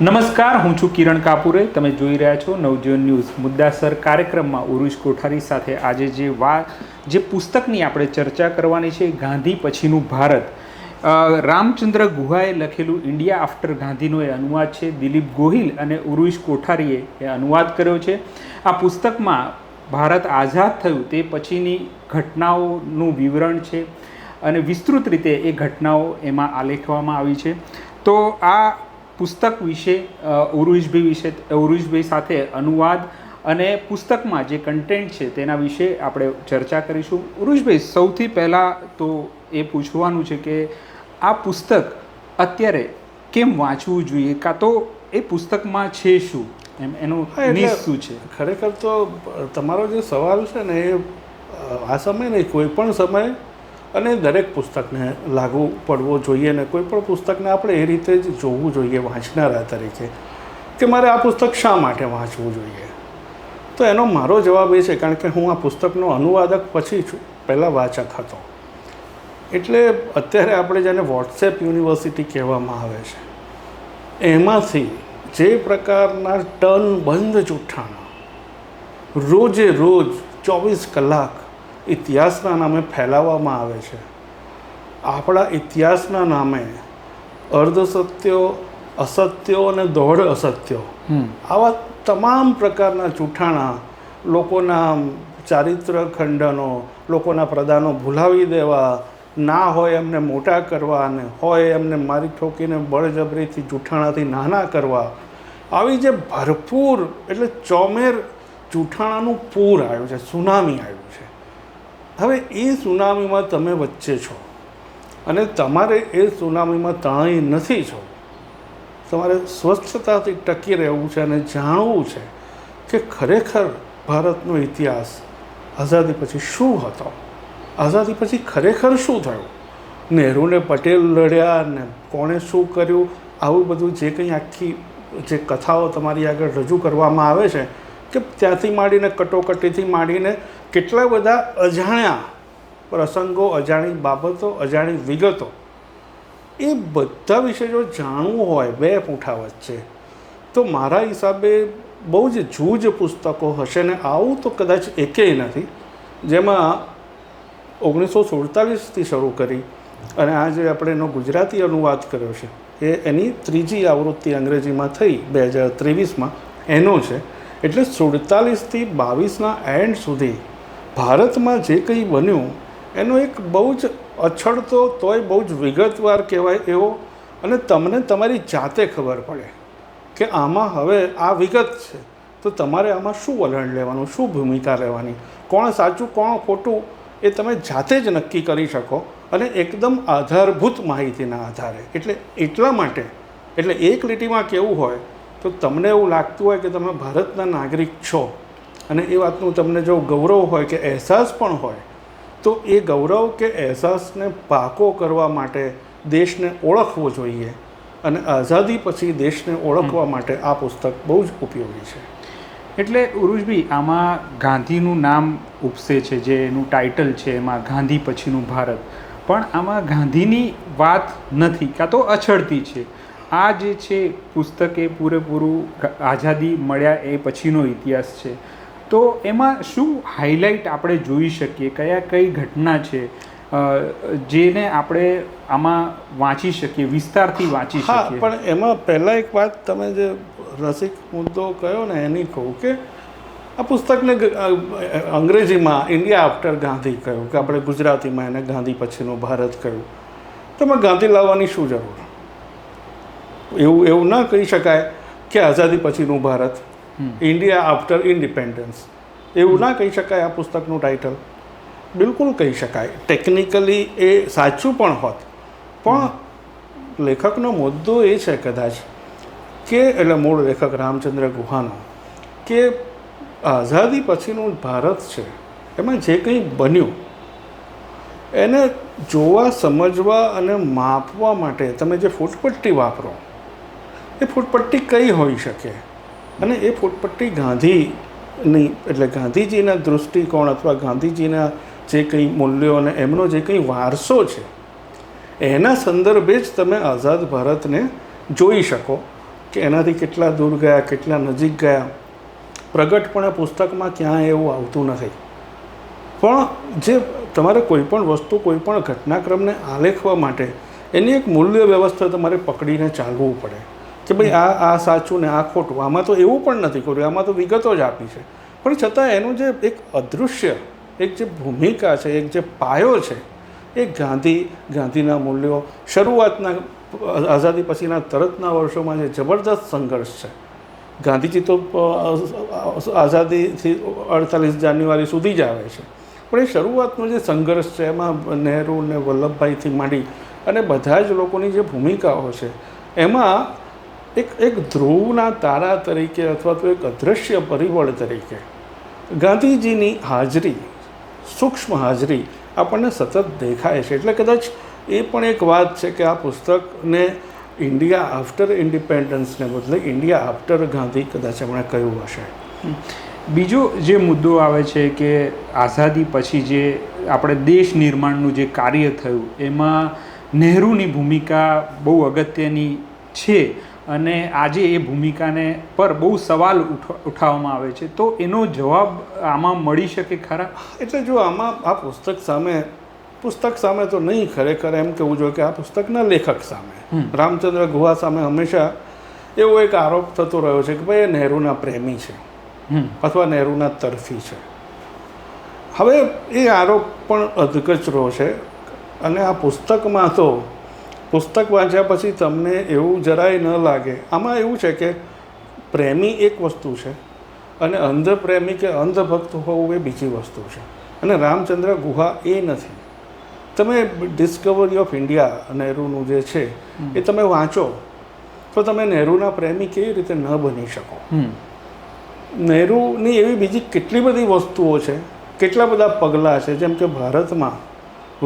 નમસ્કાર, હું છું કિરણ કાપુરે. તમે જોઈ રહ્યા છો નવજીવન ન્યૂઝ. મુદ્દાસર કાર્યક્રમમાં ઉરુષ કોઠારી સાથે આજે જે વા, જે પુસ્તકની આપણે ચર્ચા કરવાની છે, ગાંધી પછીનું ભારત. રામચંદ્ર ગુહાએ લખેલું ઇન્ડિયા આફ્ટર ગાંધીનો એ અનુવાદ છે. દિલીપ ગોહિલ અને ઉરુષ કોઠારીએ એ અનુવાદ કર્યો છે. આ પુસ્તકમાં ભારત આઝાદ થયું તે પછીની ઘટનાઓનું વિવરણ છે અને વિસ્તૃત રીતે એ ઘટનાઓ એમાં આલેખવામાં આવી છે. તો આ પુસ્તક વિશે ઉરુષભાઈ વિશે ઉરુષભાઈ સાથે અનુવાદ અને પુસ્તકમાં જે કન્ટેન્ટ છે તેના વિશે આપણે ચર્ચા કરીશું. ઉરુષભાઈ સૌથી પહેલાં તો એ પૂછવાનું છે કે આ પુસ્તક અત્યારે કેમ વાંચવું જોઈએ? કાં તો એ પુસ્તકમાં છે શું? એમ એનું શું છે? ખરેખર તો તમારો જે સવાલ છે ને એ આ સમય નહીં કોઈ પણ સમય અને દરેક પુસ્તકને લાગુ પડવો જોઈએ ને કોઈ પણ પુસ્તકને આપણે એ રીતે જ જોવું જોઈએ વાંચનારા તરીકે કે મારે આ પુસ્તક શા માટે વાંચવું જોઈએ? તો એનો મારો જવાબ એ છે કારણ કે હું આ પુસ્તકનો અનુવાદક પછી છું, પહેલાં વાચક હતો. એટલે અત્યારે આપણે જેને વોટ્સએપ યુનિવર્સિટી કહેવામાં આવે છે, એમાંથી જે પ્રકારના ટન બંધ જૂઠાણા રોજે રોજ ચોવીસ કલાક ઇતિહાસના નામે ફેલાવવામાં આવે છે. આપણા ઇતિહાસના નામે અર્ધસત્યો અસત્યો અને દોઢ અસત્યો આવા તમામ પ્રકારના જૂઠાણા લોકોના ચારિત્ર ખંડનો લોકોના પ્રદાનો ભૂલાવી દેવા ના હોય એમને મોટા કરવા અને હોય એમને મારી ઠોકીને બળજબરીથી જૂઠાણાથી નાના કરવા આવી જે ભરપૂર એટલે ચોમેર જૂઠાણાનું પૂર આવ્યું છે સુનામી આવ્યું છે. હવે એ સુનામીમાં તમે વચ્ચે છો અને તમારે એ સુનામીમાં તણાઈ નથી છો. તમારે સ્વચ્છતાથી ટકી રહેવું છે અને જાણવું છે કે ખરેખર ભારતનો ઇતિહાસ આઝાદી પછી શું હતો? આઝાદી પછી ખરેખર શું થયું? નહેરુને પટેલ લડ્યા ને કોણે શું કર્યું? આવું બધું જે કંઈ આખી જે કથાઓ તમારી આગળ રજૂ કરવામાં આવે છે કે ત્યાંથી માંડીને, કટોકટીથી માંડીને કેટલા બધા અજાણ્યા પ્રસંગો, અજાણી બાબતો, અજાણી વિગતો, એ બધા વિશે જો જાણવું હોય, બે પૂઠા વચ્ચે તો મારા હિસાબે બહુ જ જૂજ પુસ્તકો હશે ને આવું તો કદાચ એકેય નથી. જેમાં ઓગણીસો સુડતાલીસથી શરૂ કરી અને આજે આપણે એનો ગુજરાતી અનુવાદ કર્યો છે. એ એની ત્રીજી આવૃત્તિ અંગ્રેજીમાં થઈ, બે હજાર ત્રેવીસમાં. એનો છે. એટલે સુડતાલીસથી બાવીસના એન્ડ સુધી ભારતમાં જે કંઈ બન્યું, એનો એક બહુ જ અછડતો તોય બહુ જ વિગતવાર કહેવાય એવો અને તમને તમારી જાતે ખબર પડે કે આમાં હવે આ વિગત છે. તો તમારે આમાં શું વલણ લેવાનું, શું ભૂમિકા લેવાની કોણ સાચું, કોણ ખોટું, એ તમે જાતે જ નક્કી કરી શકો અને એકદમ આધારભૂત માહિતીના આધારે. એટલે એટલા માટે, એટલે એક લીટીમાં કેવું હોય તો તમને એવું લાગતું હોય કે તમે ભારતના નાગરિક છો અને એ વાતનું તમને જો ગૌરવ હોય કે અહેસાસ પણ હોય તો એ ગૌરવ કે અહેસાસને પાકો કરવા માટે દેશને ઓળખવો જોઈએ અને આઝાદી પછી દેશને ઓળખવા માટે આ પુસ્તક બહુ જ ઉપયોગી છે. એટલે ઉરુજભાઈ આમાં ગાંધીનું નામ ઉપસે છે જે એનું ટાઇટલ છે એમાં ગાંધી પછીનું ભારત. પણ આમાં ગાંધીની વાત નથી કાં તો અછડતી છે. આ જે છે પુસ્તક એ પૂરેપૂરું આઝાદી મળ્યા એ પછીનો ઇતિહાસ છે. તો એમાં શું હાઇલાઇટ આપણે જોઈ શકીએ? કયા કઈ ઘટના છે? જેને આપણે આમાં વાંચી શકીએ વિસ્તારથી વાંચી શકીએ? પણ એમાં પહેલાં એક વાત તમે જે રસિક મુદ્દો કહ્યો ને એની કહું કે આ પુસ્તકને અંગ્રેજીમાં ઇન્ડિયા આફ્ટર ગાંધી કહ્યું કે આપણે ગુજરાતીમાં એને ગાંધી પછીનું ભારત કહ્યું. તો એમાં ગાંધી લાવવાની શું જરૂર? એવું એવું ના કહી શકાય કે આઝાદી પછીનું ભારત. ઇન્ડિયા આફ્ટર ઇન્ડિપેન્ડન્સ એવું ના કહી શકાય આ પુસ્તકનું ટાઇટલ બિલકુલ કહી શકાય. ટેકનિકલી એ સાચું પણ હોત. પણ લેખકનો મુદ્દો એ છે કદાચ કે એટલે મૂળ લેખક રામચંદ્ર ગુહાનો કે આઝાદી પછીનું ભારત છે. એમાં જે કંઈ બન્યું એને જોવા સમજવા અને માપવા માટે તમે જે ફૂટપટ્ટી વાપરો એ ફૂટપટ્ટી કઈ હોઈ શકે? અને એ ફૂટપટ્ટી ગાંધીની, એટલે ગાંધીજીના દૃષ્ટિકોણ અથવા ગાંધીજીના જે કંઈ મૂલ્યો અને એમનો જે કંઈ વારસો છે, એના સંદર્ભે જ તમે આઝાદ ભારતને જોઈ શકો કે એનાથી કેટલા દૂર ગયા, કેટલા નજીક ગયા. પ્રગટપણે પુસ્તકમાં ક્યાંય એવું આવતું નથી. પણ જે તમારે કોઈ પણ વસ્તુ, કોઈ પણ ઘટનાક્રમને આલેખવા માટે એની એક મૂલ્ય વ્યવસ્થા તમારે પકડીને ચાલવું પડે. કે ભાઈ આ આ સાચું ને આ ખોટું, આમાં તો એવું પણ નથી કર્યું, આમાં તો વિગતો જ આપી છે. પણ છતાં એનું જે એક અદૃશ્ય, એક જે ભૂમિકા છે, એક જે પાયો છે, એ ગાંધી, ગાંધીના મૂલ્યો, શરૂઆતના, આઝાદી પછીના તરતના વર્ષોમાં જે જબરદસ્ત સંઘર્ષ છે. ગાંધીજી તો આઝાદીથી અડતાલીસ જાન્યુઆરી સુધી જ આવે છે. પણ એ શરૂઆતનો જે સંઘર્ષ છે, એમાં નહેરુ ને વલ્લભભાઈથી માંડી અને બધા જ લોકોની જે ભૂમિકાઓ છે, એમાં એક એક ધ્રુવના તારા તરીકે અથવા તો એક અદૃશ્ય પરિબળ તરીકે ગાંધીજીની હાજરી, સૂક્ષ્મ હાજરી આપણને સતત દેખાય છે. એટલે કદાચ એ પણ એક વાત છે કે આ પુસ્તકને ઇન્ડિયા આફ્ટર ઇન્ડિપેન્ડન્સને બદલે ઇન્ડિયા આફ્ટર ગાંધી કદાચ એમણે કહ્યું હશે. બીજો જે મુદ્દો આવે છે કે આઝાદી પછી જે આપણે દેશ નિર્માણનું જે કાર્ય થયું, એમાં નહેરુની ભૂમિકા બહુ અગત્યની છે. અને આજે એ ભૂમિકાને પર બહુ સવાલ ઉઠાવવામાં આવે છે. તો એનો જવાબ આમાં મળી શકે ખરા? એટલે જો આમાં આ પુસ્તક સામે પુસ્તક સામે તો નહીં ખરેખર એમ કહેવું જોઈએ કે આ પુસ્તકના લેખક સામે. રામચંદ્ર ગુહા સામે હંમેશા એવો એક આરોપ થતો રહ્યો છે કે ભાઈ એ નહેરુના પ્રેમી છે. અથવા નહેરુના તરફી છે. હવે એ આરોપ પણ અધકચરો છે અને આ પુસ્તકમાં તો પુસ્તક વાંચ્યા પછી તમને એવું જરાય ન લાગે. આમાં એવું છે કે પ્રેમી એક વસ્તુ છે અને અંધ પ્રેમી કે અંધભક્ત હોવું એ બીજી વસ્તુ છે. અને રામચંદ્ર ગુહા એ નથી. તમે ડિસ્કવરી ઓફ ઇન્ડિયા નહેરુનું જે છે એ તમે વાંચો તો તમે નહેરુના પ્રેમી કેવી રીતે ન બની શકો? નહેરુની એવી બીજી કેટલી બધી વસ્તુઓ છે કેટલા બધા પગલાં છે જેમ કે ભારતમાં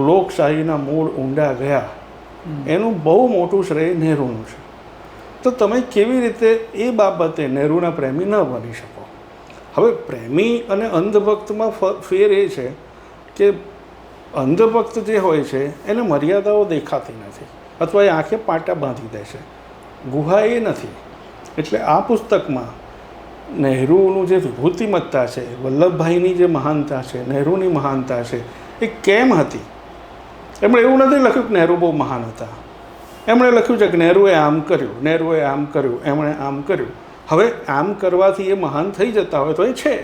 લોકશાહીના મૂળ ઊંડા ગયા એનું બહુ મોટું શ્રેય નહેરુનું છે. તો તમે કેવી રીતે એ બાબતે નહેરુના પ્રેમી ન બની શકો? હવે પ્રેમી અને અંધભક્તમાં ફેર એ છે કે અંધભક્ત જે હોય છે, એને મર્યાદાઓ દેખાતી નથી અથવા એ આંખે પાટા બાંધી દે છે. ગુહા એ નથી. એટલે આ પુસ્તકમાં નહેરુનું જે વિભૂતિમત્તા છે, વલ્લભભાઈની જે મહાનતા છે, નહેરુની મહાનતા છે, એ કેમ હતી? એમણે એવું નથી લખ્યું કે નહેરુ બહુ મહાન હતા. એમણે લખ્યું છે કે નહેરુએ આમ કર્યું નહેરુએ આમ કર્યું એમણે આમ કર્યું. હવે આમ કરવાથી એ મહાન થઈ જતા હોય તો એ છે.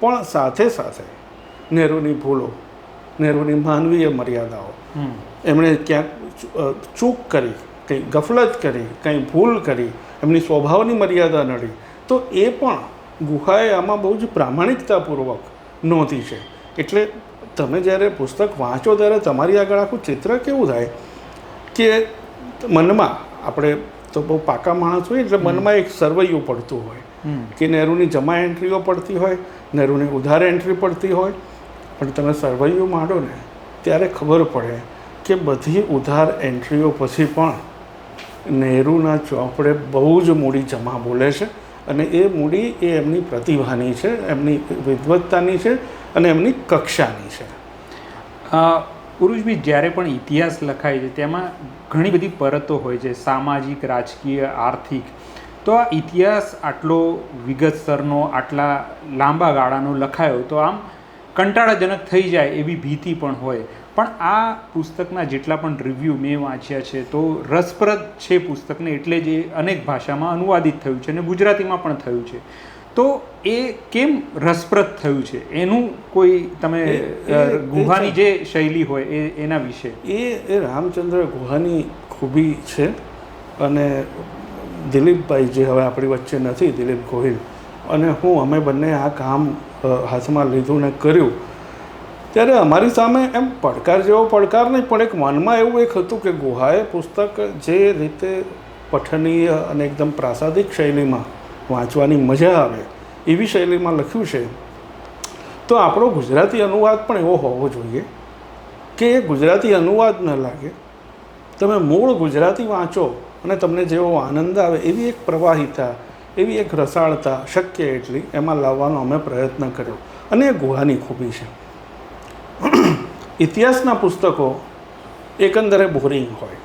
પણ સાથે સાથે નહેરુની ભૂલો નહેરુની માનવીય મર્યાદાઓ એમણે ક્યાંક ચૂક કરી કંઈ ગફલત કરી કંઈ ભૂલ કરી એમની સ્વભાવની મર્યાદા નડી તો એ પણ ગુહાએ આમાં બહુ જ પ્રામાણિકતાપૂર્વક નોંધી છે. એટલે તમે જ્યારે પુસ્તક વાંચો ત્યારે તમારી આગળ આખું ચિત્ર કેવું થાય? કે મનમાં આપણે તો બહુ પાકા માણસ હોય એટલે મનમાં એક સરવૈયું પડતું હોય. કે નહેરુની જમા એન્ટ્રીઓ પડતી હોય નહેરુની ઉધાર એન્ટ્રી પડતી હોય. પણ તમે સરવૈયું માંડો ને ત્યારે ખબર પડે કે બધી ઉધાર એન્ટ્રીઓ પછી પણ નહેરુના ચોપડે બહુ જ મૂડી જમા બોલે છે. અને એ મૂડી એ એમની પ્રતિભાની છે એમની વિદવત્તાની છે. અને એમની કક્ષાની છે. અ, પુરુષભાઈ જ્યારે પણ ઇતિહાસ લખાય છે તેમાં ઘણી બધી પરતો હોય છે સામાજિક રાજકીય આર્થિક. તો આ ઇતિહાસ આટલો વિગતસરનો આટલા લાંબા ગાળાનો લખાયો તો આમ કંટાળાજનક થઈ જાય એવી ભીતિ પણ હોય. પણ આ પુસ્તકના જેટલા પણ રિવ્યૂ મેં વાંચ્યા છે તો રસપ્રદ છે પુસ્તકને એટલે જ એ અનેક ભાષામાં અનુવાદિત થયું છે અને ગુજરાતીમાં પણ થયું છે. તો એ કેમ રસપ્રદ થયું છે? એનું કોઈ તમે ગુહાની જે શૈલી હોય એ એના વિશે. એ એ રામચંદ્ર ગુહાની ખૂબી છે અને દિલીપભાઈ જે હવે આપણી વચ્ચે નથી દિલીપ ગોહિલ. અને હું અમે બંને આ કામ હાથમાં લીધું ને કર્યું. ત્યારે અમારી સામે એમ પડકાર જેવો પડકાર નહીં પણ એક મનમાં એવું એક હતું કે ગુહાએ પુસ્તક જે રીતે પઠનીય અને એકદમ પ્રાસાદિક શૈલીમાં વાંચવાની મજા આવે એવી શૈલીમાં લખ્યું છે. તો આપણો ગુજરાતી અનુવાદ પણ એવો હોવો જોઈએ કે એ ગુજરાતી અનુવાદ ન લાગે. તમે મૂળ ગુજરાતી વાંચો અને તમને જેવો આનંદ આવે એવી એક પ્રવાહિતા એવી એક રસાળતા શક્ય એટલી એમાં લાવવાનો અમે પ્રયત્ન કર્યો અને એ ગુહાની ખૂબી છે. ઇતિહાસના પુસ્તકો એકંદરે બોરિંગ હોય.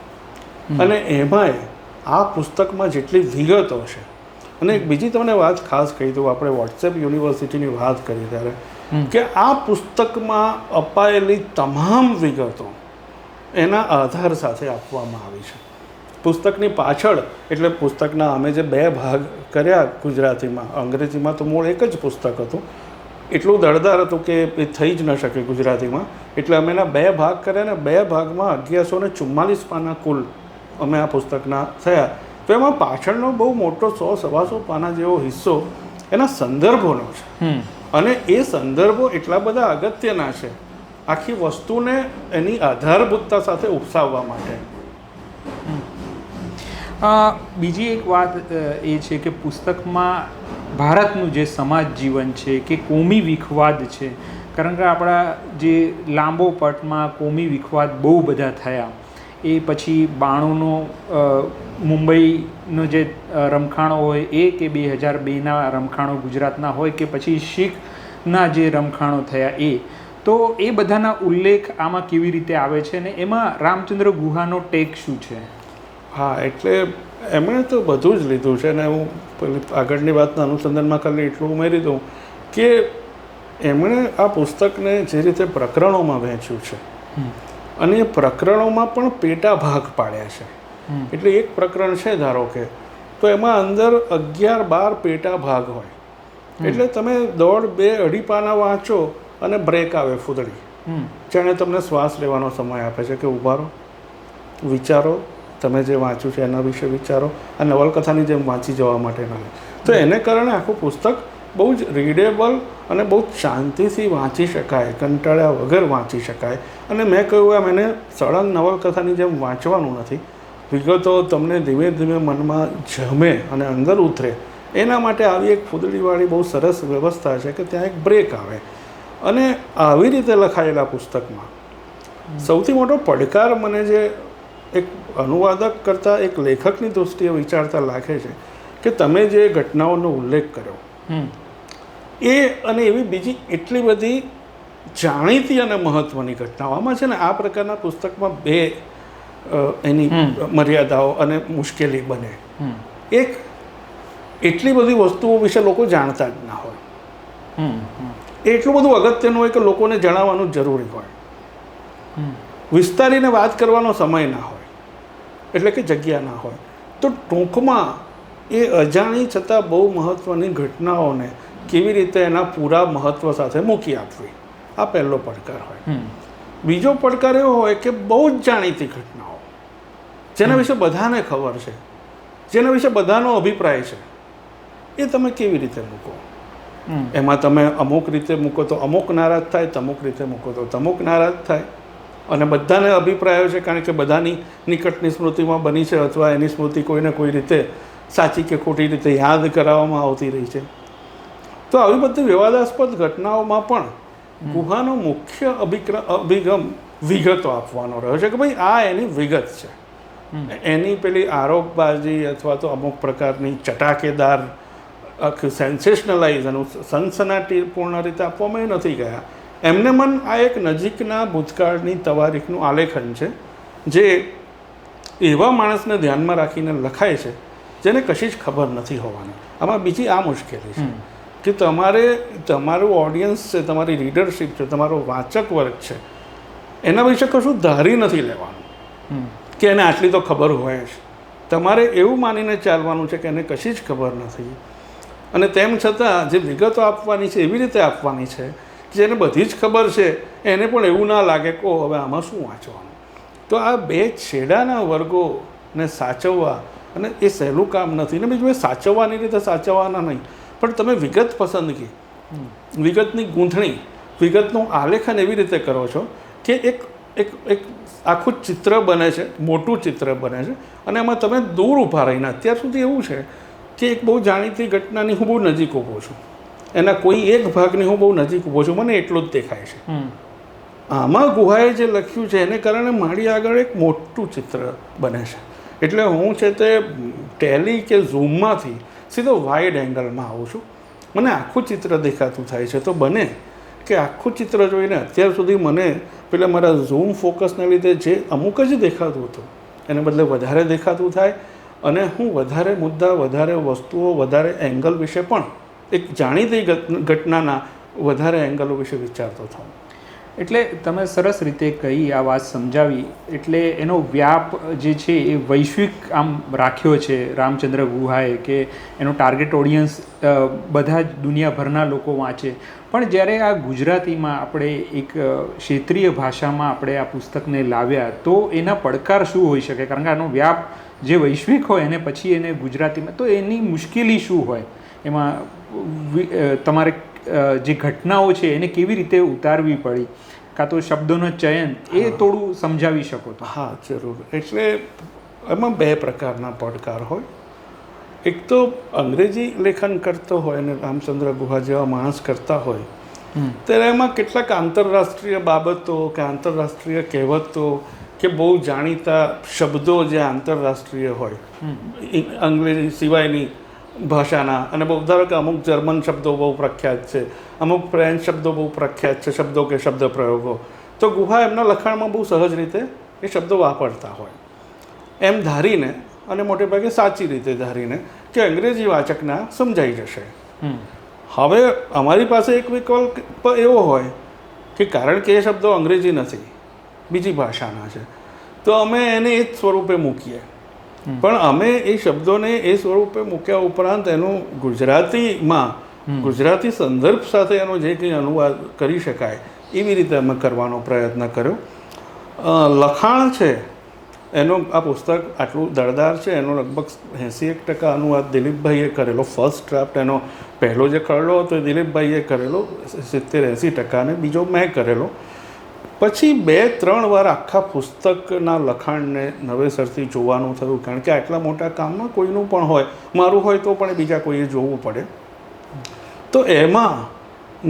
અને એમાંય આ પુસ્તકમાં જેટલી વિગતો છે અને બીજી તમને વાત ખાસ કહી દઉં આપણે વોટ્સએપ યુનિવર્સિટીની વાત કરી ત્યારે કે આ પુસ્તકમાં અપાયેલી તમામ વિગતો એના આધાર સાથે આપવામાં આવી છે. પુસ્તકની પાછળ એટલે પુસ્તકના અમે જે બે ભાગ કર્યા ગુજરાતીમાં અંગ્રેજીમાં તો મૂળ એક જ પુસ્તક હતું. એટલું દળદાર હતું કે એ થઈ જ ન શકે ગુજરાતીમાં. એટલે અમે એના બે ભાગ કર્યા ને બે ભાગમાં અગિયારસો ને ચુમ્માલીસ પાના કુલ અમે આ પુસ્તકના થયા. તો એમાં પાછળનો બહુ મોટો સો સવાસો પાના જેવો હિસ્સો એના સંદર્ભોનો છે. અને એ સંદર્ભો એટલા બધા અગત્યના છે આખી વસ્તુને એની આધારભૂતતા સાથે ઉપસાવવા માટે. બીજી એક વાત એ છે કે પુસ્તકમાં ભારતનું જે સમાજ જીવન છે કે કોમી વિખવાદ છે કારણ કે આપણા જે લાંબો પટમાં કોમી વિખવાદ બહુ બધા થયા. એ પછી બાણુંનો મુંબઈનો જે રમખાણો હોય એ કે બે હજાર બેના રમખાણો ગુજરાતના હોય કે પછી શીખના જે રમખાણો થયા એ તો એ બધાના ઉલ્લેખ આમાં કેવી રીતે આવે છે ને એમાં રામચંદ્ર ગુહાનો ટેક શું છે હા એટલે એમણે તો બધું જ લીધું છે ને હું પેલી આગળની વાતના અનુસંધાનમાં ખાલી એટલું ઉમેરી દઉં કે એમણે આ પુસ્તકને જે રીતે પ્રકરણોમાં વહેંચ્યું છે. અને પ્રકરણોમાં પણ પેટા ભાગ પાડ્યા છે. એટલે એક પ્રકરણ છે ધારો કે તો એમાં અંદર અગિયાર બાર પેટા ભાગ હોય. એટલે તમે દોઢ બે અઢી પાના વાંચો અને બ્રેક આવે ફૂદડી. જેણે તમને શ્વાસ લેવાનો સમય આપે છે કે ઊભા રહો વિચારો તમે જે વાંચ્યું છે એના વિશે વિચારો આ નવલકથાની જેમ વાંચી જવા માટે નહીં તો એને કારણે આખું પુસ્તક બહુ જ રીડેબલ અને બહુ શાંતિથી વાંચી શકાય, કંટાળ્યા વગર વાંચી શકાય. અને મેં કહ્યું એમ, એને સળંગ નવલકથાની જેમ વાંચવાનું નથી. વિગતો તમને ધીમે ધીમે મનમાં જમે અને અંદર ઉતરે. એના માટે આવી એક ફૂદડીવાળી બહુ સરસ વ્યવસ્થા છે કે ત્યાં એક બ્રેક આવે. અને આવી રીતે લખાયેલા પુસ્તકમાં સૌથી મોટો પડકાર મને જે એક અનુવાદક કરતાં એક લેખકની દૃષ્ટિએ વિચારતા લાગે છે કે તમે જે ઘટનાઓનો ઉલ્લેખ કર્યો. એ અને એવી બીજી એટલી બધી જાણીતી અને મહત્ત્વની ઘટનાઓ. આમાં છે ને આ પ્રકારના પુસ્તકમાં બે એની મર્યાદાઓ અને મુશ્કેલી બને. એક એટલી બધી વસ્તુઓ વિશે લોકો જાણતા જ ના હોય. એ એટલું બધું અગત્યનું હોય કે લોકોને જણાવવાનું જરૂરી હોય. વિસ્તારીને વાત કરવાનો સમય ના હોય. એટલે કે જગ્યા ના હોય. તો ટૂંકમાં એ અજાણી છતાં બહુ મહત્ત્વની ઘટનાઓને કેવી રીતે એના પૂરા મહત્ત્વ સાથે મૂકી આપવી? આ પહેલો પડકાર હોય. બીજો પડકાર એવો હોય કે બહુ જ જાણીતી ઘટનાઓ. જેના વિશે બધાને ખબર છે. જેના વિશે બધાનો અભિપ્રાય છે. એ તમે કેવી રીતે મૂકો? એમાં તમે અમુક રીતે મૂકો તો અમુક નારાજ થાય તમુક અમુક રીતે મૂકો તો અમુક નારાજ થાય. અને બધાને અભિપ્રાયો છે કારણ કે બધાની નિકટની સ્મૃતિમાં બની છે અથવા એની સ્મૃતિ કોઈને કોઈ રીતે સાચી કે ખોટી રીતે યાદ કરાવવામાં આવતી રહી છે. તો આવી બધી વિવાદાસ્પદ ઘટનાઓમાં પણ ગુહાનો મુખ્ય અભિક્ર અભિગમ વિગતો આપવાનો રહ્યો છે કે ભાઈ આ એની વિગત છે. એની પેલી આરોપબાજી અથવા તો અમુક પ્રકારની ચટાકેદાર આખું સેન્સેશનલાઇઝ અને સનસનાટીપૂર્ણ રીતે આપવામાં એ નથી ગયા. એમને મન આ એક નજીકના ભૂતકાળની તવારીખનું આલેખન છે જે એવા માણસને ધ્યાનમાં રાખીને લખાય છે જેને કશી જ ખબર નથી હોવાની. આમાં બીજી આ મુશ્કેલી છે. કે તમારે તમારું ઓડિયન્સ છે તમારી રીડરશિપ છે તમારો વાચક વર્ગ છે એના વિશે કશું ધારી નથી લેવાનું. કે એને આટલી તો ખબર હોય જ. તમારે એવું માનીને ચાલવાનું છે કે એને કશી જ ખબર નથી. અને તેમ છતાં જે વિગતો આપવાની છે એવી રીતે આપવાની છે કે જેને બધી જ ખબર છે એને પણ એવું ના લાગે કે હવે આમાં શું વાંચવાનું? તો આ બે છેડાના વર્ગોને સાચવવા અને એ સહેલું કામ નથી. ને બીજું એ સાચવવાની રીતે સાચવવાના નહીં. પણ તમે વિગત પસંદગી વિગતની ગૂંથણી વિગતનું આલેખન એવી રીતે કરો છો કે એક એક એક આખું ચિત્ર બને છે મોટું ચિત્ર બને છે અને એમાં તમે દૂર ઊભા રહીને અત્યાર સુધી એવું છે કે એક બહુ જાણીતી ઘટનાની હું બહુ નજીક ઊભો છું. એના કોઈ એક ભાગની હું બહુ નજીક ઊભો છું મને એટલું જ દેખાય છે. આમાં ગુહાએ જે લખ્યું છે એને કારણે મારી આગળ એક મોટું ચિત્ર બને છે. એટલે હું છે તે ટેલી કે ઝૂમમાંથી સીધો વાઇડ એંગલમાં આવું છું. મને આખું ચિત્ર દેખાતું થાય છે. તો બને કે આખું ચિત્ર જોઈને અત્યાર સુધી મને પેલા મારા ઝૂમ ફોકસને લીધે જે અમુક જ દેખાતું હતું, એને બદલે વધારે દેખાતું થાય અને હું વધારે મુદ્દા, વધારે વસ્તુઓ, વધારે એંગલ વિશે પણ એક જાણીતી ઘટનાના વધારે એંગલો વિશે વિચારતો થાઉં. એટલે તમે સરસ રીતે કહી આ વાત સમજાવી. એટલે એનો વ્યાપ જે છે એ વૈશ્વિક આમ રાખ્યો છે રામચંદ્ર ગુહાએ કે એનો ટાર્ગેટ ઓડિયન્સ બધા જ દુનિયાભરના લોકો વાંચે. પણ જ્યારે આ ગુજરાતીમાં આપણે એક ક્ષેત્રીય ભાષામાં આપણે આ પુસ્તકને લાવ્યા, તો એના પડકાર શું હોઈ શકે? કારણ કે આનો વ્યાપ જે વૈશ્વિક હોય અને પછી એને ગુજરાતીમાં, તો એની મુશ્કેલી શું હોય? એમાં તમારે જે ઘટનાઓ છે એને કેવી રીતે ઉતારવી પડી? કાં તો શબ્દોનો ચયન એ થોડું સમજાવી શકો તો? હા જરૂર. એટલે એમાં બે પ્રકારના પડકાર હોય. એક તો અંગ્રેજી લેખન કરતો હોય અને રામચંદ્ર ગુહા જેવા માણસ કરતા હોય ત્યારે એમાં કેટલાક આંતરરાષ્ટ્રીય બાબતો કે આંતરરાષ્ટ્રીય કહેવતો કે બહુ જાણીતા શબ્દો જે આંતરરાષ્ટ્રીય હોય અંગ્રેજી સિવાયની ભાષાના અને બહુ ધારો કે અમુક જર્મન શબ્દો બહુ પ્રખ્યાત છે અમુક ફ્રેન્ચ શબ્દો બહુ પ્રખ્યાત છે શબ્દો કે શબ્દ પ્રયોગો. તો ગુહા એમના લખાણમાં બહુ સહજ રીતે એ શબ્દો વાપરતા હોય. એમ ધારીને અને મોટે ભાગે સાચી રીતે ધારીને કે અંગ્રેજી વાચકના સમજાઈ જશે. હવે અમારી પાસે એક વિકલ્પ એવો હોય કે કારણ કે એ શબ્દો અંગ્રેજી નથી બીજી ભાષાના છે. તો અમે એને એ જ સ્વરૂપે મૂકીએ. પણ અમે એ શબ્દોને એ સ્વરૂપે મૂક્યા ઉપરાંત એનું ગુજરાતીમાં ગુજરાતી સંદર્ભ સાથે એનો જે કંઈ અનુવાદ કરી શકાય એવી રીતે અમે કરવાનો પ્રયત્ન કર્યો. લખાણ છે એનો આ પુસ્તક આટલું દળદાર છે એનો લગભગ એંસી એક ટકા અનુવાદ દિલીપભાઈએ કરેલો. ફર્સ્ટ ડ્રાફ્ટ એનો પહેલો જે ખરડો હતો એ દિલીપભાઈએ કરેલો સિત્તેર એંસી ટકા અને બીજો મેં કરેલો. પછી બે ત્રણ વાર આખા પુસ્તકના લખાણને નવેસરથી જોવાનું થયું. કારણ કે આટલા મોટા કામમાં કોઈનું પણ હોય મારું હોય તો પણ બીજા કોઈએ જોવું પડે. તો એમાં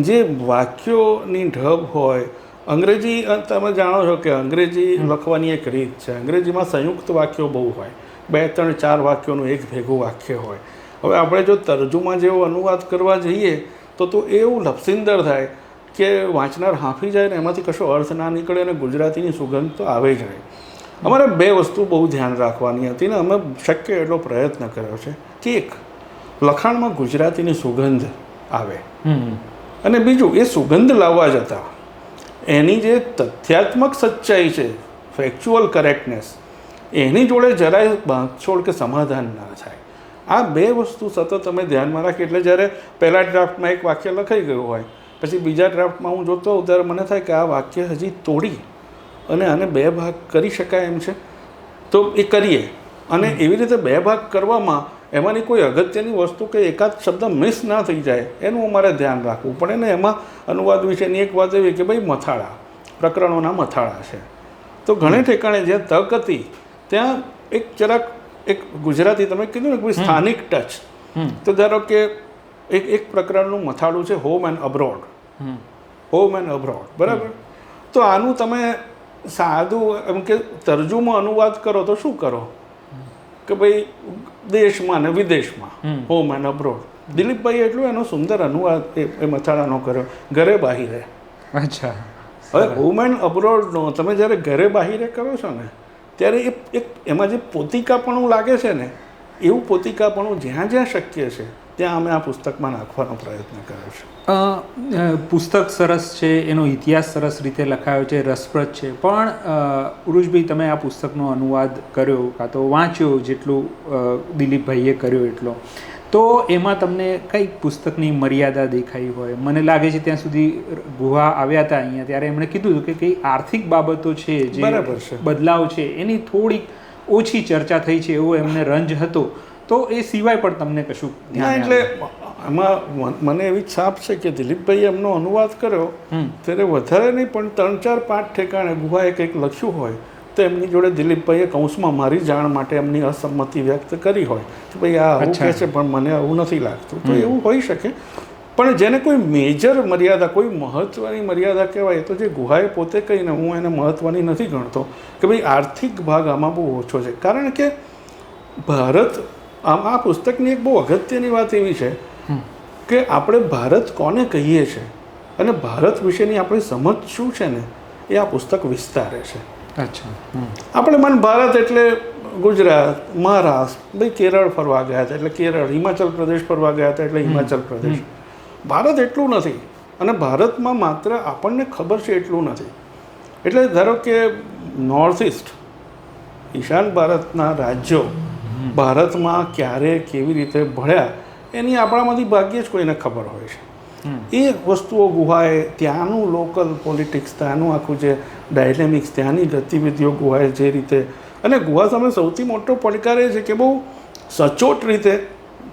જે વાક્યોની ઢબ હોય અંગ્રેજી તમે જાણો છો કે અંગ્રેજી લખવાની એક રીત છે. અંગ્રેજીમાં સંયુક્ત વાક્યો બહુ હોય. બે ત્રણ ચાર વાક્યોનું એક ભેગું વાક્ય હોય. હવે આપણે જો તર્જુમા જેવો અનુવાદ કરવા જઈએ તો તો એવું લપસિંદર થાય કે વાંચનાર હાંફી જાય ને એમાંથી કશો અર્થ ના નીકળે અને ગુજરાતીની સુગંધ તો આવે જ નહીં અમારે બે વસ્તુ બહુ ધ્યાન રાખવાની હતી ને અમે શક્ય એટલો પ્રયત્ન કર્યો છે કે એક લખાણમાં ગુજરાતીની સુગંધ આવે. અને બીજું એ સુગંધ લાવવા જતાં એની જે તથ્યાત્મક સચ્ચાઈ છે ફેક્ચ્યુઅલ કરેક્ટનેસ એની જોડે જરાય બાંધછોડ કે સમાધાન ના થાય. આ બે વસ્તુ સતત અમે ધ્યાનમાં રાખી એટલે જ્યારે પહેલા ડ્રાફ્ટમાં એક વાક્ય લખાઈ ગયું હોય પછી બીજા ડ્રાફ્ટમાં હું જોતો હોઉં ત્યારે મને થાય કે આ વાક્ય હજી તોડી અને આને બે ભાગ કરી શકાય એમ છે. તો એ કરીએ. અને એવી રીતે બે ભાગ કરવામાં એમાંની કોઈ અગત્યની વસ્તુ કે એકાદ શબ્દ મિસ ના થઈ જાય એનું અમારે ધ્યાન રાખવું પડે. ને એમાં અનુવાદ વિશેની એક વાત એવી કે ભાઈ મથાળા પ્રકરણોના મથાળા છે. તો ઘણે ઠેકાણે જ્યાં તક હતી ત્યાં એક જરાક એક ગુજરાતી તમે કીધું ને કોઈ સ્થાનિક ટચ તો ધારો કે એક એક પ્રકરણનું મથાળું છે home and abroad home and abroad બરાબર? તો આનું તમે સાદું એમ કે તરજુમાં અનુવાદ કરો તો શું કરો? કે ભાઈ દેશમાં ને વિદેશમાં હમ. And abroad. દિલીપભાઈ એટલું એનો સુંદર અનુવાદ એ એ મથાળાનો કર્યો ઘરે બાહિરે. અચ્છા. હવે હોમ એન્ડ અબ્રોડનો તમે જ્યારે ઘરે બાહિરે કરો છો ને ત્યારે એ એક એમાં જે પોતિકાપણું લાગે છે ને એવું પોતિકાપણું જ્યાં જ્યાં શક્ય છે ત્યાં અમે આ પુસ્તકમાં નાખવાનો પ્રયત્ન કર્યો છે. પુસ્તક સરસ છે એનો ઇતિહાસ સરસ રીતે લખાયો છે રસપ્રદ છે. પણ ઉરુજભાઈ તમે આ પુસ્તકનો અનુવાદ કર્યો કાં તો વાંચ્યો જેટલું દિલીપભાઈએ કર્યો એટલો. તો એમાં તમને કઈ પુસ્તકની મર્યાદા દેખાઈ હોય? મને લાગે છે ત્યાં સુધી ગુહા આવ્યા હતા અહીંયા ત્યારે એમણે કીધું હતું કે કઈ આર્થિક બાબતો છે જે બરાબર છે. બદલાવ છે. એની થોડીક ઓછી ચર્ચા થઈ છે એવો એમને રંજ હતો. તો એ સિવાય પણ તમને કશું એટલે? આમાં મને એવી છાપ છે કે દિલીપભાઈ એમનો અનુવાદ કર્યો ત્યારે વધારે નહીં પણ ત્રણ ચાર પાંચ ઠેકાણે ગુહાએ કંઈક લખ્યું હોય તો એમની જોડે દિલીપભાઈએ કૌંસમાં મારી જાણ માટે એમની અસંમતિ વ્યક્ત કરી હોય. કે ભાઈ આ આવું અચ્છા. કહે છે પણ મને આવું નથી લાગતું. તો એવું હોઈ શકે. પણ જેને કોઈ મેજર મર્યાદા કોઈ મહત્ત્વની મર્યાદા કહેવાય તો જે ગુહાએ પોતે કહીને હું એને મહત્ત્વની નથી ગણતો કે ભાઈ આર્થિક ભાગ આમાં બહુ ઓછો છે. કારણ કે ભારત આમ આ પુસ્તકની એક બહુ અગત્યની વાત એવી છે કે આપણે ભારત કોને કહીએ છીએ અને ભારત વિશેની આપણી સમજ શું છે ને એ આ પુસ્તક વિસ્તારે છે. અચ્છા આપણે મન ભારત એટલે ગુજરાત મહારાષ્ટ્ર ભાઈ કેરળ ફરવા ગયા હતા એટલે કેરળ હિમાચલ પ્રદેશ ફરવા ગયા હતા એટલે હિમાચલ પ્રદેશ. ભારત એટલું નથી અને ભારતમાં માત્ર આપણને ખબર છે એટલું નથી. એટલે ધારો કે નોર્થ ઇસ્ટ ઈશાન ભારતના રાજ્યો ભારતમાં ક્યારે કેવી રીતે ભળ્યા એની આપણામાંથી ભાગ્યે જ કોઈને ખબર હોય છે. એ વસ્તુઓ ગુહાએ ત્યાંનું લોકલ પોલિટિક્સ ત્યાંનું આખું જે ડાયનેમિક્સ ત્યાંની ગતિવિધિઓ ગુહાએ જે રીતે અને ગુહા સામે સૌથી મોટો પડકાર એ છે કે બહુ સચોટ રીતે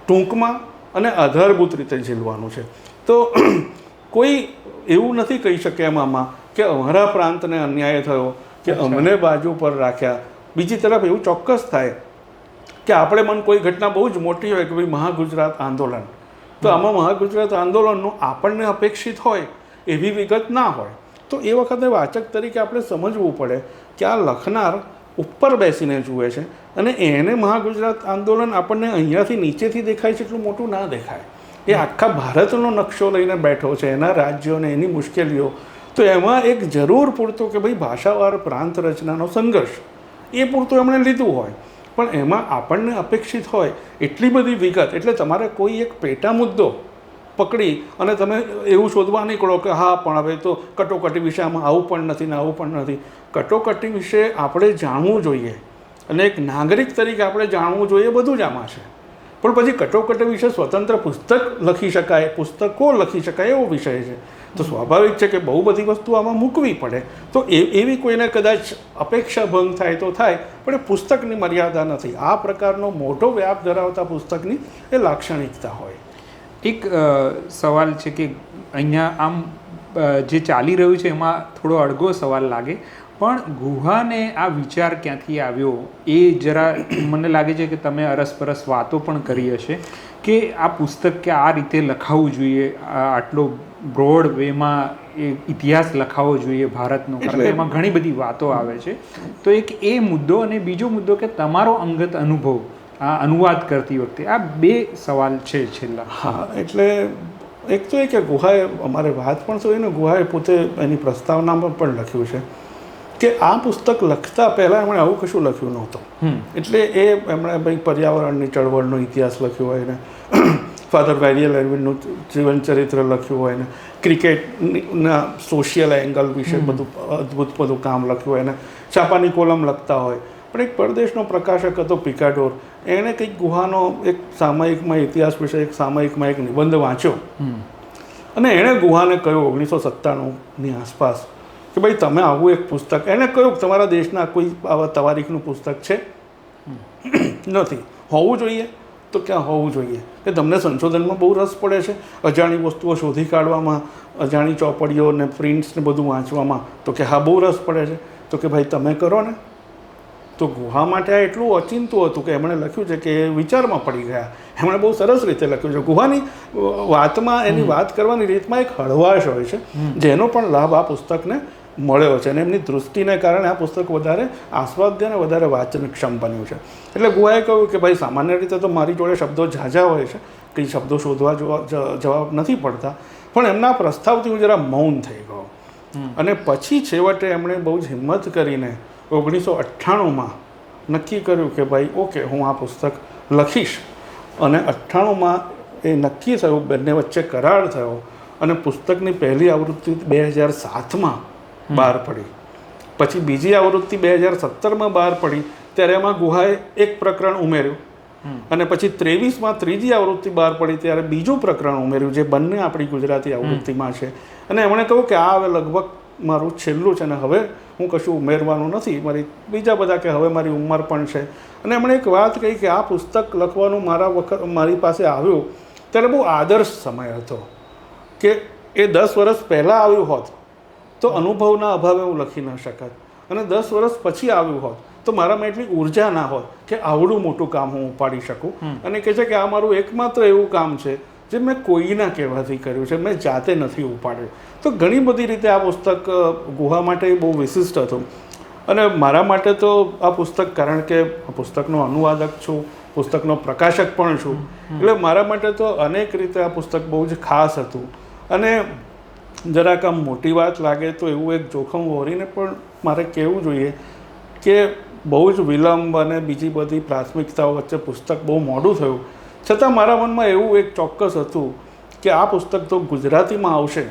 ટૂંકમાં અને આધારભૂત રીતે ઝીલવાનું છે. તો કોઈ એવું નથી કહી શકે આમાં કે અમારા પ્રાંતને અન્યાય થયો કે અમને બાજુ પર રાખ્યા. બીજી તરફ એવું ચોક્કસ થાય કે આપણે મન કોઈ ઘટના બહુ જ મોટી હોય કે ભાઈ મહાગુજરાત આંદોલન. તો આમાં મહાગુજરાત આંદોલનનું આપણને અપેક્ષિત હોય એવી વિગત ના હોય. તો એ વખતે વાચક તરીકે આપણે સમજવું પડે કે આ લખનાર ઉપર બેસીને જુએ છે અને એને મહાગુજરાત આંદોલન આપણને અહીંયાથી નીચેથી દેખાય છે એટલું મોટું ના દેખાય. એ આખા ભારતનો નકશો લઈને બેઠો છે એના રાજ્યોને એની મુશ્કેલીઓ. તો એમાં એક જરૂર પૂરતો કે ભાઈ ભાષાવાર પ્રાંત રચનાનો સંઘર્ષ. એ પૂરતું એમણે લીધું હોય. પણ એમાં આપણને અપેક્ષિત હોય એટલી બધી વિગત, એટલે તમારે કોઈ એક પેટા મુદ્દો પકડી અને તમે એવું શોધવા નીકળો કે હા, પણ હવે તો કટોકટી વિશે આમાં આવું પણ નથી ને આવું પણ નથી. કટોકટી વિશે આપણે જાણવું જોઈએ અને એક નાગરિક તરીકે આપણે જાણવું જોઈએ બધું જ આમાં છે. પણ પછી કટોકટી વિશે સ્વતંત્ર પુસ્તક લખી શકાય, પુસ્તકો લખી શકાય એવો વિષય છે. તો સ્વાભાવિક છે કે બહુ બધી વસ્તુ આમાં મૂકવી પડે. તો એ, એવી કોઈને કદાચ અપેક્ષા ભંગ થાય તો થાય, પણ એ પુસ્તકની મર્યાદા નથી. આ પ્રકારનો મોટો વ્યાપ ધરાવતા પુસ્તકની એ લાક્ષણિકતા હોય. એક સવાલ છે કે અહીંયા આમ જે ચાલી રહ્યું છે એમાં થોડો અડગો સવાલ લાગે, પણ ગુહાને આ વિચાર ક્યાંથી આવ્યો? એ જરા મને લાગે છે કે તમે અરસપરસ વાતો પણ કરી હશે. કે આ પુસ્તક કે આ રીતે લખાવવું જોઈએ આ આટલો બ્રોડ વેમાં એ ઇતિહાસ લખાવવો જોઈએ ભારતનો કારણ કે એમાં ઘણી બધી વાતો આવે છે. તો એક એ મુદ્દો અને બીજો મુદ્દો કે તમારો અંગત અનુભવ આ અનુવાદ કરતી વખતે આ બે સવાલ છે છેલ્લા. હા એટલે એક તો એ કે ગુહાએ અમારે વાત પણ એને ગુહાએ પોતે એની પ્રસ્તાવનામાં પણ લખ્યું છે. કે આ પુસ્તક લખતા પહેલાં એમણે આવું કશું લખ્યું નહોતું. એટલે એ એમણે ભાઈ પર્યાવરણની ચળવળનો ઇતિહાસ લખ્યો હોય ને ફાધર વેરિયલ એરવિનનું જીવન ચરિત્ર લખ્યું હોય ને ક્રિકેટના સોશિયલ એંગલ વિશે બધું અદ્ભુત બધું કામ લખ્યું હોય ને છાપાની કોલમ લખતા હોય. પણ એક પરદેશનો પ્રકાશક હતો પિકાડોર. એણે કંઈક ગુહાનો એક સામાયિકમાં ઇતિહાસ વિશે એક સામાયિકમાં એક નિબંધ વાંચ્યો. અને એણે ગુહાને કહ્યું ઓગણીસો સત્તાણુંની આસપાસ કે ભાઈ તમે આવું એક પુસ્તક એને કહ્યું કે તમારા દેશના કોઈ આવા તવારીખનું પુસ્તક છે? નથી. હોવું જોઈએ. તો ક્યાં હોવું જોઈએ? કે તમને સંશોધનમાં બહુ રસ પડે છે. અજાણી વસ્તુઓ શોધી કાઢવામાં અજાણી ચોપડીઓ ને પ્રિન્ટ્સ ને બધું વાંચવામાં તો કે હા બહુ રસ પડે છે. તો કે ભાઈ તમે કરો ને. તો ગુહા માટે આ એટલું અચિંતું હતું કે એમણે લખ્યું છે કે વિચારમાં પડી ગયા. એમણે બહુ સરસ રીતે લખ્યું છે. ગુહાની વાતમાં એની વાત કરવાની રીતમાં એક હળવાશ હોય છે. જેનો પણ લાભ આ પુસ્તકને મળ્યો છે અને એમની દૃષ્ટિને કારણે આ પુસ્તક વધારે આસ્વાદ્ય અને વધારે વાચનક્ષમ બન્યું છે. એટલે ગુહાએ કહ્યું કે ભાઈ સામાન્ય રીતે તો મારી જોડે શબ્દો ઝાઝા હોય છે કંઈ શબ્દો શોધવા જોવા જવાબ નથી પડતા પણ એમના પ્રસ્તાવથી હું જરા મૌન થઈ ગયો. અને પછી છેવટે એમણે બહુ જ હિંમત કરીને ઓગણીસો અઠ્ઠાણુંમાં નક્કી કર્યું કે ભાઈ ઓકે હું આ પુસ્તક લખીશ. અને અઠ્ઠાણુંમાં એ નક્કી થયું બંને વચ્ચે કરાર થયો. અને પુસ્તકની પહેલી આવૃત્તિ બે હજાર સાતમાં બહાર પડી. પછી બીજી આવૃત્તિ બે હજાર સત્તરમાં બહાર પડી ત્યારે એમાં ગુહાએ એક પ્રકરણ ઉમેર્યું. અને પછી ત્રેવીસમાં ત્રીજી આવૃત્તિ બહાર પડી ત્યારે બીજું પ્રકરણ ઉમેર્યું જે બંને આપણી ગુજરાતી આવૃત્તિમાં છે. અને એમણે કહ્યું કે આ હવે લગભગ મારું છેલ્લું છે અને હવે હું કશું ઉમેરવાનું નથી. મારી બીજા બધા કે હવે મારી ઉંમર પણ છે. અને એમણે એક વાત કહી કે આ પુસ્તક લખવાનું મારા વખત મારી પાસે આવ્યું ત્યારે બહુ આદર્શ સમય હતો. કે એ દસ વર્ષ પહેલાં આવ્યું હોત તો અનુભવના અભાવે હું લખી ન શકત અને દસ વર્ષ પછી આવ્યું હોત તો મારામાં એટલી ઊર્જા ના હોત કે આવડું મોટું કામ હું ઉપાડી શકું. અને કહે છે કે આ મારું એકમાત્ર એવું કામ છે જે મેં કોઈના કહેવાથી કર્યું છે મેં જાતે નથી ઉપાડ્યું. તો ઘણી બધી રીતે આ પુસ્તક ગુહા માટે બહુ વિશિષ્ટ હતું. અને મારા માટે તો આ પુસ્તક કારણ કે પુસ્તકનો અનુવાદક છું પુસ્તકનો પ્રકાશક પણ છું. એટલે મારા માટે તો અનેક રીતે આ પુસ્તક બહુ જ ખાસ હતું. અને જરાક આમ મોટી વાત લાગે તો એવું એક જોખમ વહોરીને પણ મારે કહેવું જોઈએ કે બહુ જ વિલંબ અને બીજી બધી પ્રાથમિકતાઓ વચ્ચે પુસ્તક બહુ મોડું થયું. છતાં મારા મનમાં એવું એક ચોક્કસ હતું કે આ પુસ્તક તો ગુજરાતીમાં આવશે.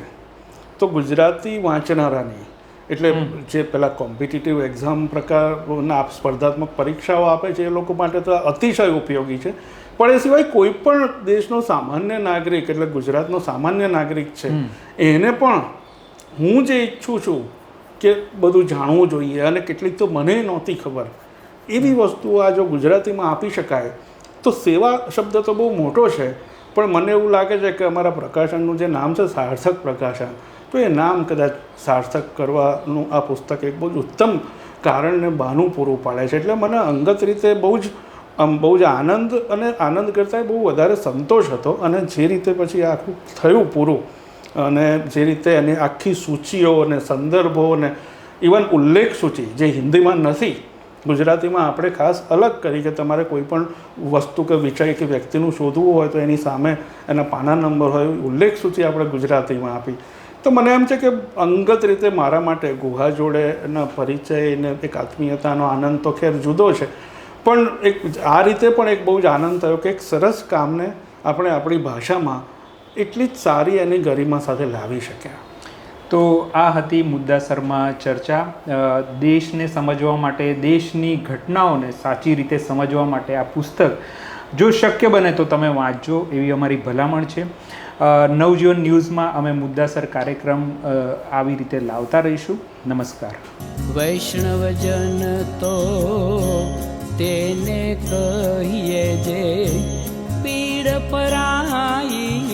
તો ગુજરાતી વાંચનારાની એટલે જે પેલા કોમ્પિટિટિવ એક્ઝામ પ્રકારના સ્પર્ધાત્મક પરીક્ષાઓ આપે છે એ લોકો માટે તો અતિશય ઉપયોગી છે. પણ એ સિવાય કોઈ પણ દેશનો સામાન્ય નાગરિક એટલે ગુજરાતનો સામાન્ય નાગરિક છે એને પણ હું જે ઈચ્છું છું કે બધું જાણવું જોઈએ અને કેટલીક તો મને નહોતી ખબર. એવી વસ્તુઓ આ જો ગુજરાતીમાં આપી શકાય તો સેવા શબ્દ તો બહુ મોટો છે પણ મને એવું લાગે છે કે અમારા પ્રકાશનનું જે નામ છે સાર્થક પ્રકાશન તો એ નામ કદાચ સાર્થક કરવાનું આ પુસ્તક એક બહુ જ ઉત્તમ કારણને બહાનું પૂરું પાડે છે. એટલે મને અંગત રીતે બહુ જ આમ બહુ જ આનંદ અને આનંદ કરતાં બહુ વધારે સંતોષ હતો અને જે રીતે પછી આખું થયું પૂરું અને જે રીતે એની આખી સૂચિઓ અને સંદર્ભો અને ઇવન ઉલ્લેખ સૂચિ જે હિન્દીમાં નથી, ગુજરાતીમાં આપણે ખાસ અલગ કરી કે તમારે કોઈ પણ વસ્તુ કે વિષય કે વ્યક્તિનું શોધવું હોય તો એની સામે એના પાના નંબર હોય ઉલ્લેખ સૂચિ આપણે ગુજરાતીમાં આપી. તો મને એમ છે કે અંગત રીતે મારા માટે ગુહા જોડે એના પરિચય ને એક આત્મીયતાનો આનંદ તો ખેર જુદો છે. પણ એક આ રીતે પણ એક બહુ જ આનંદ થયો કે એક સરસ કામને આપણે આપણી ભાષામાં એટલી જ સારી એની ગરિમા સાથે લાવી શક્યા. તો આ હતી મુદ્દાસરમાં ચર્ચા. દેશને સમજવા માટે, દેશની ઘટનાઓને સાચી રીતે સમજવા માટે આ પુસ્તક જો શક્ય બને તો તમે વાંચજો, એવી અમારી ભલામણ છે. નવજીવન ન્યૂઝમાં અમે મુદ્દાસર કાર્યક્રમ આવી રીતે લાવતા રહીશું. નમસ્કાર. વૈષ્ણવજન તો તેને કહીએ જે, પીડ પરાઈ